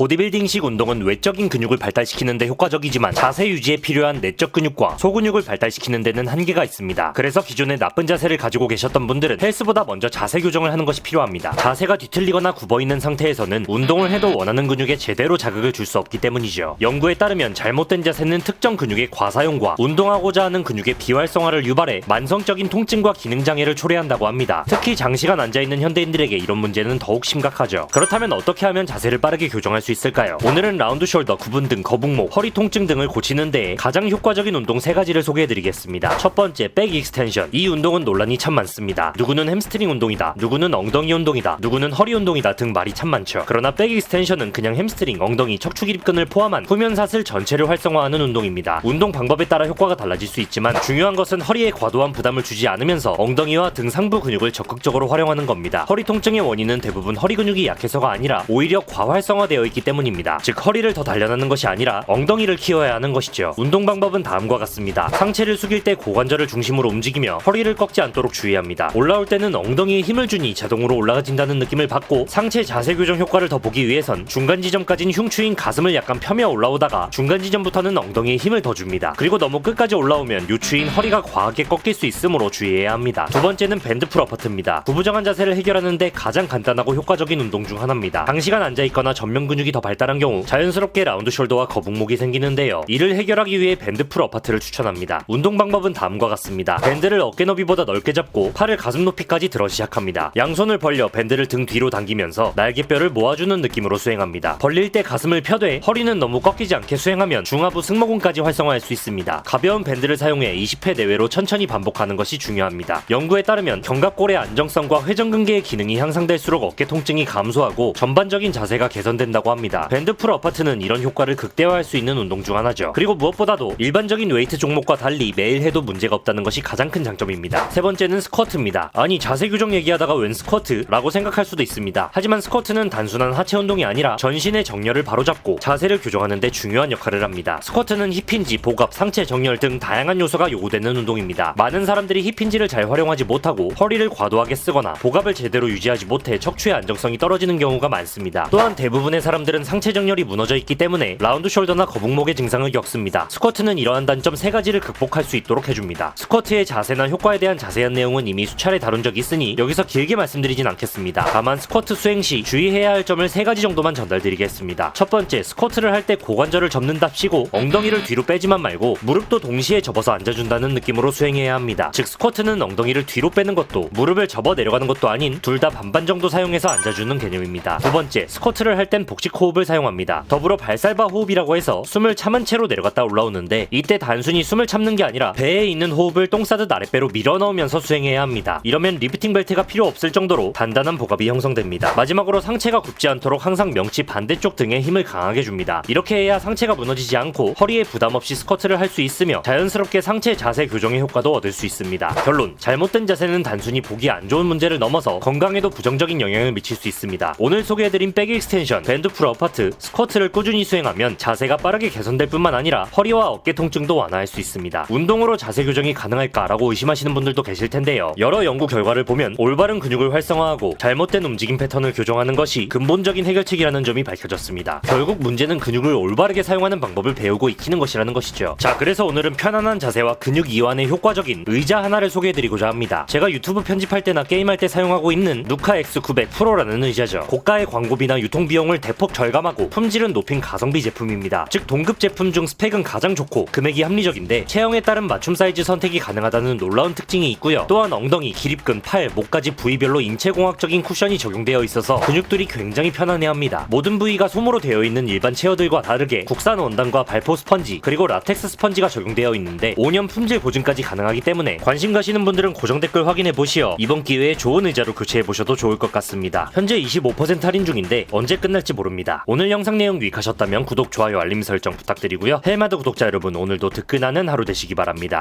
보디빌딩식 운동은 외적인 근육을 발달시키는 데 효과적이지만 자세 유지에 필요한 내적 근육과 소근육을 발달시키는 데는 한계가 있습니다. 그래서 기존에 나쁜 자세를 가지고 계셨던 분들은 헬스보다 먼저 자세 교정을 하는 것이 필요합니다. 자세가 뒤틀리거나 굽어 있는 상태에서는 운동을 해도 원하는 근육에 제대로 자극을 줄 수 없기 때문이죠. 연구에 따르면 잘못된 자세는 특정 근육의 과사용과 운동하고자 하는 근육의 비활성화를 유발해 만성적인 통증과 기능 장애를 초래한다고 합니다. 특히 장시간 앉아 있는 현대인들에게 이런 문제는 더욱 심각하죠. 그렇다면 어떻게 하면 자세를 빠르게 교정할 수 있을까요? 오늘은 라운드 숄더, 구분 등 거북목, 허리 통증 등을 고치는 데에 가장 효과적인 운동 세 가지를 소개해드리겠습니다. 첫 번째, 백 익스텐션. 이 운동은 논란이 참 많습니다. 누구는 햄스트링 운동이다, 누구는 엉덩이 운동이다, 누구는 허리 운동이다 등 말이 참 많죠. 그러나 백 익스텐션은 그냥 햄스트링, 엉덩이, 척추 기립근을 포함한 후면 사슬 전체를 활성화하는 운동입니다. 운동 방법에 따라 효과가 달라질 수 있지만 중요한 것은 허리에 과도한 부담을 주지 않으면서 엉덩이와 등 상부 근육을 적극적으로 활용하는 겁니다. 허리 통증의 원인은 대부분 허리 근육이 약해서가 아니라 오히려 과활성화되어 있기 때문입니다. 즉 허리를 더 단련하는 것이 아니라 엉덩이를 키워야 하는 것이죠. 운동 방법은 다음과 같습니다. 상체를 숙일 때 고관절을 중심으로 움직이며 허리를 꺾지 않도록 주의합니다. 올라올 때는 엉덩이에 힘을 주니 자동으로 올라가진다는 느낌을 받고 상체 자세 교정 효과를 더 보기 위해선 중간 지점까지는 흉추인 가슴을 약간 펴며 올라오다가 중간 지점부터는 엉덩이에 힘을 더 줍니다. 그리고 너무 끝까지 올라오면 요추인 허리가 과하게 꺾일 수 있으므로 주의해야 합니다. 두 번째는 밴드 풀 어퍼트입니다. 구부정한 자세를 해결하는데 가장 간단하고 효과적인 운동 중 하나입니다. 장시간 앉아 있거나 전면 근육이 더 발달한 경우 자연스럽게 라운드 숄더와 거북목이 생기는데요. 이를 해결하기 위해 밴드 풀 어퍼트를 추천합니다. 운동 방법은 다음과 같습니다. 밴드를 어깨 너비보다 넓게 잡고 팔을 가슴 높이까지 들어 시작합니다. 양손을 벌려 밴드를 등 뒤로 당기면서 날개뼈를 모아주는 느낌으로 수행합니다. 벌릴 때 가슴을 펴되 허리는 너무 꺾이지 않게 수행하면 중하부 승모근까지 활성화할 수 있습니다. 가벼운 밴드를 사용해 20회 내외로 천천히 반복하는 것이 중요합니다. 연구에 따르면 견갑골의 안정성과 회전근개의 기능이 향상될수록 어깨 통증이 감소하고 전반적인 자세가 개선된다고 합니다. 밴드 풀 어파트는 이런 효과를 극대화할 수 있는 운동 중 하나죠. 그리고 무엇보다도 일반적인 웨이트 종목과 달리 매일 해도 문제가 없다는 것이 가장 큰 장점입니다. 세 번째는 스쿼트입니다. 아니 자세 교정 얘기하다가 웬 스쿼트라고 생각할 수도 있습니다. 하지만 스쿼트는 단순한 하체 운동이 아니라 전신의 정렬을 바로잡고 자세를 교정하는 데 중요한 역할을 합니다. 스쿼트는 힙힌지, 복압, 상체 정렬 등 다양한 요소가 요구되는 운동입니다. 많은 사람들이 힙힌지를 잘 활용하지 못하고 허리를 과도하게 쓰거나 복압을 제대로 유지하지 못해 척추의 안정성이 떨어지는 경우가 많습니다. 또한 대부분의 사람들 은 상체 정렬이 무너져 있기 때문에 라운드 숄더나 거북목의 증상을 겪습니다. 스쿼트는 이러한 단점 세 가지를 극복할 수 있도록 해줍니다. 스쿼트의 자세나 효과에 대한 자세한 내용은 이미 수차례 다룬 적이 있으니 여기서 길게 말씀드리진 않겠습니다. 다만 스쿼트 수행 시 주의해야 할 점을 세 가지 정도만 전달드리겠습니다. 첫 번째, 스쿼트를 할 때 고관절을 접는답시고 엉덩이를 뒤로 빼지만 말고 무릎도 동시에 접어서 앉아준다는 느낌으로 수행해야 합니다. 즉 스쿼트는 엉덩이를 뒤로 빼는 것도 무릎을 접어 내려가는 것도 아닌 둘 다 반반 정도 사용해서 앉아주는 개념입니다. 두 번째, 스쿼트를 할 땐 복식 호흡을 사용합니다. 더불어 발살바 호흡이라고 해서 숨을 참은 채로 내려갔다 올라오는데 이때 단순히 숨을 참는 게 아니라 배에 있는 호흡을 똥 싸듯 아랫배로 밀어 넣으면서 수행해야 합니다. 이러면 리프팅 벨트가 필요 없을 정도로 단단한 복압이 형성됩니다. 마지막으로 상체가 굽지 않도록 항상 명치 반대쪽 등에 힘을 강하게 줍니다. 이렇게 해야 상체가 무너지지 않고 허리에 부담 없이 스쿼트를 할 수 있으며 자연스럽게 상체 자세 교정의 효과도 얻을 수 있습니다. 결론 잘못된 자세는 단순히 보기 안 좋은 문제를 넘어서 건강에도 부정적인 영향을 미칠 수 있습니다. 오늘 소개해드린 백 익스텐션, 밴드 풀 어파트, 스쿼트를 꾸준히 수행하면 자세가 빠르게 개선될 뿐만 아니라 허리와 어깨 통증도 완화할 수 있습니다. 운동으로 자세 교정이 가능할까라고 의심하시는 분들도 계실 텐데요. 여러 연구 결과를 보면 올바른 근육을 활성화하고 잘못된 움직임 패턴을 교정하는 것이 근본적인 해결책이라는 점이 밝혀졌습니다. 결국 문제는 근육을 올바르게 사용하는 방법을 배우고 익히는 것이라는 것이죠. 자, 그래서 오늘은 편안한 자세와 근육 이완에 효과적인 의자 하나를 소개해드리고자 합니다. 제가 유튜브 편집할 때나 게임할 때 사용하고 있는 누카 X900 프로라는 의자죠. 고가의 광고비나 유통 비용을 대폭 절감하고 품질은 높인 가성비 제품입니다. 즉 동급 제품 중 스펙은 가장 좋고 금액이 합리적인데 체형에 따른 맞춤 사이즈 선택이 가능하다는 놀라운 특징이 있고요. 또한 엉덩이, 기립근, 팔, 목까지 부위별로 인체공학적인 쿠션이 적용되어 있어서 근육들이 굉장히 편안해합니다. 모든 부위가 솜으로 되어 있는 일반 체어들과 다르게 국산 원단과 발포 스펀지 그리고 라텍스 스펀지가 적용되어 있는데 5년 품질 보증까지 가능하기 때문에 관심 가시는 분들은 고정 댓글 확인해 보시어 이번 기회에 좋은 의자로 교체해 보셔도 좋을 것 같습니다. 현재 25% 할인 중인데 언제 끝날지 모릅니다. 오늘 영상 내용 유익하셨다면 구독, 좋아요, 알림 설정 부탁드리고요. 헬마드 구독자 여러분 오늘도 뜨끈하는 하루 되시기 바랍니다.